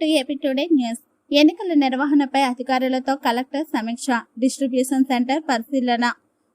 To AP today news ఎన్నికల నిర్వహణపై అధికారులతో కలెక్టర్ సమీక్ష డిస్ట్రిబ్యూషన్ సెంటర్ పరిశీలన.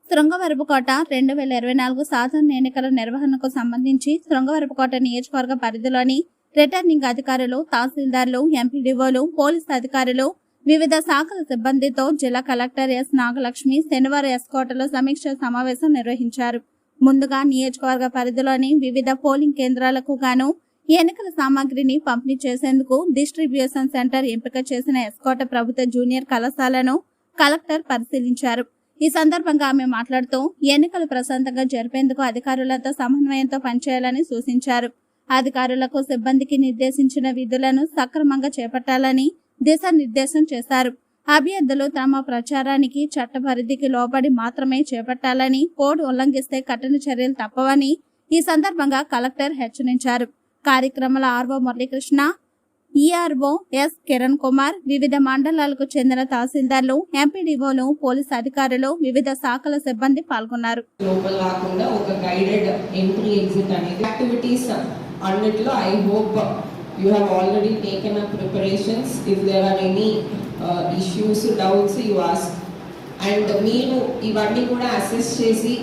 శృంగవరపుకోట రెండు వేల ఇరవై నాలుగు సాధారణ ఎన్నికల నిర్వహణకు సంబంధించి శృంగవరపుకోట నియోజకవర్గ పరిధిలోని రిటర్నింగ్ అధికారులు తహసీల్దార్లు ఎంపీడీఓలు పోలీసు అధికారులు వివిధ శాఖల సిబ్బందితో జిల్లా కలెక్టర్ ఎస్ నాగలక్ష్మి శనివారం ఎస్కోటలో సమీక్ష సమావేశం నిర్వహించారు. ముందుగా నియోజకవర్గ పరిధిలోని వివిధ పోలింగ్ కేంద్రాలకు గాను ఎన్నికల సామాగ్రిని పంపిణీ చేసేందుకు డిస్ట్రిబ్యూషన్ సెంటర్ ఎంపిక చేసిన ఎస్కోట ప్రభుత్వ జూనియర్ కళాశాలను కలెక్టర్ పరిశీలించారు. ఈ సందర్భంగా ఆమె మాట్లాడుతూ ఎన్నికలు ప్రశాంతంగా జరిపేందుకు అధికారులతో సమన్వయంతో పనిచేయాలని సూచించారు. అధికారులకు సిబ్బందికి నిర్దేశించిన విధులను సక్రమంగా చేపట్టాలని దిశానిర్దేశం చేశారు. అభ్యర్థులు తమ ప్రచారానికి చట్ట పరిధికి లోబడి మాత్రమే చేపట్టాలని కోడ్ ఉల్లంఘిస్తే కఠిన చర్యలు తప్పవని ఈ సందర్భంగా కలెక్టర్ హెచ్చరించారు. కార్యక్రమాల RO Muralikrishna ERO S Kiran Kumar వివిధ మండలాలకు చెందిన తహసీల్దార్లు ఎంపీడీఓలు పోలీసు అధికారులు వివిధ శాఖల సిబ్బంది పాల్గొన్నారు. లోపల కాకుండా ఒక గైడెడ్ ఎంట్రీ ఎగ్జిట్ అనేది యాక్టివిటీస్ అన్నిట్లో I hope you have already taken up preparations if there are any issues doubts you ask and మీరు ఇవన్నీ కూడా అసెస్ చేసి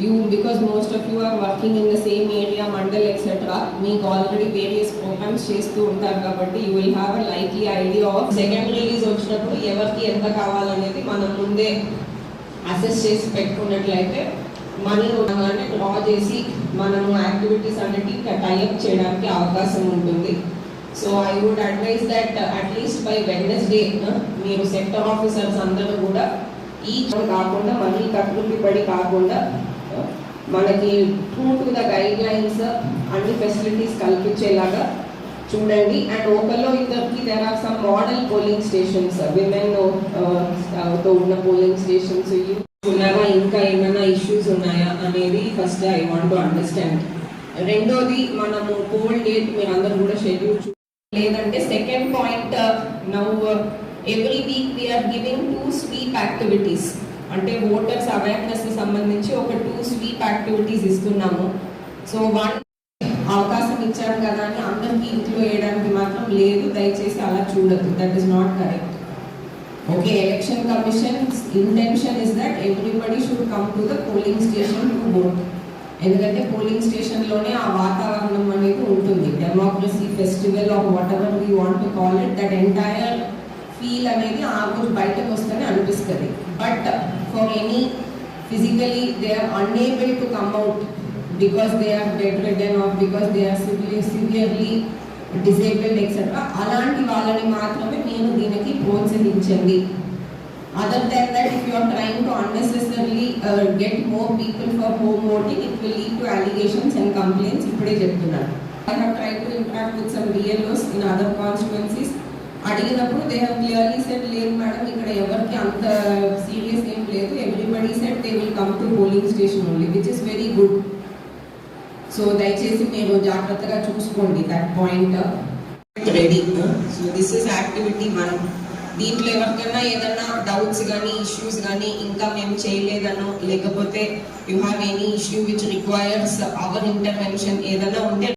you because most of you are working in the same area mandal etcetera మీకు already various programmes చేస్తూ ఉంటారు కాబట్టి you will have a likely idea of second release వచ్చినప్పుడు ఎవరికి ఎంత కావాలనేది మనం ముందే అసెస్ చేసి పెట్టుకున్నట్లయితే మనీ కానీ డ్రా చేసి మనము యాక్టివిటీస్ అన్నిటి టైఅప్ చేయడానికి అవకాశం ఉంటుంది. So I would advise that at least by Wednesday మీరు సెక్టర్ ఆఫీసర్స్ అందరూ కూడా ఈ కాకుండా మనీ కట్టుబడి పడి కాకుండా మనకి true to the guidelines అన్ని ఫెసిలిటీస్ కల్పించేలాగా చూడండి. అండ్ ఓపెన్లో ఇద్దరికి there are some model polling stations విమెన్తో ఉన్న పోలింగ్ స్టేషన్స్ ఉన్నాయా ఇంకా ఏమైనా ఇష్యూస్ ఉన్నాయా అనేది first I want to understand రెండోది మనము పోల్ డేట్ మీరు అందరూ కూడా షెడ్యూల్ లేదంటే second point now every week we are giving two SVEEP activities అంటే ఓటర్స్ అవేర్నెస్ సంబంధించి ఒక టూ స్వీప్ యాక్టివిటీస్ ఇస్తున్నాము. సో వన్ అవకాశం ఇచ్చారు కదా అని అందరికీ ఇంట్లో వేయడానికి మాత్రం లేదు. దయచేసి అలా చూడదు that is not correct okay election commission intention is that everybody should come to the polling station to vote ఎందుకంటే పోలింగ్ స్టేషన్లోనే ఆ వాతావరణం అనేది ఉంటుంది. Democracy festival of whatever we want to call it that entire feel అనేది ఆ రోజు బయటకు వస్తేనే అనిపిస్తుంది. But for any physically they are unable to come out because they are bedridden of because they are severe severely disabled etcetera అలాంటి వాళ్ళని మాత్రమే నేను దీనికి ప్రోత్సహించండి. Other than that if you are trying to unnecessary get more people for home voting it will lead to allegations and complaints ఇప్పుడే చెప్తున్నాను. I have try to interact with some BLOs in other constituencies అడిగినప్పుడు they have clearly set లేదు madam ఇక్కడ ఎవరికి అంత serious ఏం లేదు. Everybody set they will come to polling station only which is very good so దయచేసి మీరు జాగ్రత్తగా చూసుకోండి that point ready so this is activity one దీంట్లో ఎవరికైనా ఏదైనా డౌట్స్ కానీ ఇష్యూస్ కానీ ఇంకా మేము చేయలేదనో లేకపోతే you have any issue which requires our intervention ఏదైనా ఉంటే